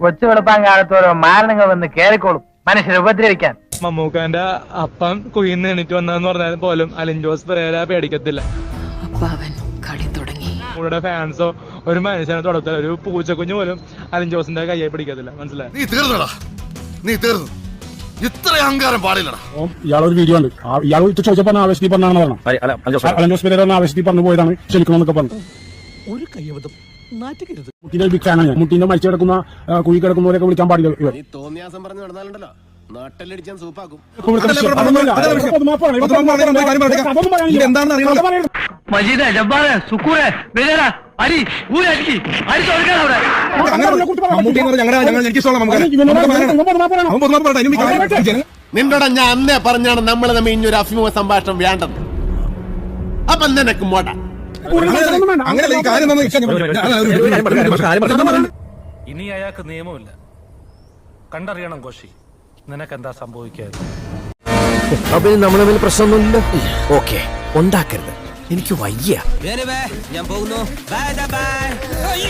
കൊച്ചു വെളുപ്പാൻ കാലത്തോരോ മാരണങ്ങൾ വന്ന് കേറിക്കോളും. മനുഷ്യരെ ഉപദ്രവിക്കാൻ. മമ്മൂക്കാന്റെ അപ്പം കുയിന്ന് എണീറ്റ് വന്നതെന്ന് പറഞ്ഞാൽ പോലും അലിൻ ജോസ് പെരേര പേടിക്കത്തില്ല. അപ്പൊ അവൻ കളി തുടങ്ങി. ഫാൻസോ ഒരു മനുഷ്യനെ തുടർത്തില്ല ഒരു പൂച്ചക്കുഞ്ഞു പോലും അലിൻ ജോസിന്റെ കയ്യെ പിടിക്കത്തില്ല. മനസ്സിലായി? നീ തീർന്നടാ. നീ തീർന്നു. ഇത്ര അഹങ്കാരം പാടില്ലടാ. ഇയാളൊരു വീഡിയോ ഉണ്ട് ഇയാൾ ചോദിച്ചപ്പോൾ ആവേശത്തിൽ പറഞ്ഞാണെന്ന് പറഞ്ഞു. അലൻ ജോസ് പെരേര ആവേശത്തിൽ പറഞ്ഞു പോയതാണ്. ക്ഷണിക്കണമെന്നൊക്കെ പറഞ്ഞു. ഒരു കയ്യബദ്ധം. ഞാൻ മുട്ടിന്റെ മരിച്ചു കിടക്കുന്ന കുഴി കിടക്കുന്നവരൊക്കെ വിളിക്കാൻ പാടില്ല ഇവർ. തോന്നിയാസം പറഞ്ഞു നടന്നാലുണ്ടല്ലോ. നാട്ടിലടിച്ചാൽ സൂപ്പാക്കും. നിന്നോട് ഞാൻ അന്നേ പറഞ്ഞാണ് നമ്മൾ തമ്മിൽ ഒരു അഭിമുഖ സംഭാഷണം വേണ്ടത്. അപ്പൊ നിനക്ക് മോട. വേണ്ട. ഇനി അയാൾക്ക് നിയമമില്ല. കണ്ടറിയണം കോശി. നിനക്ക് എന്താ സംഭവിക്കാതെ അപ്പൊ ഇനി നമ്മൾ തമ്മിൽ പ്രശ്നമൊന്നുമില്ല. ഓക്കെ. ഉണ്ടാക്കരുത്. എനിക്ക് വയ്യ. ഞാൻ പോകുന്നു. Bye bye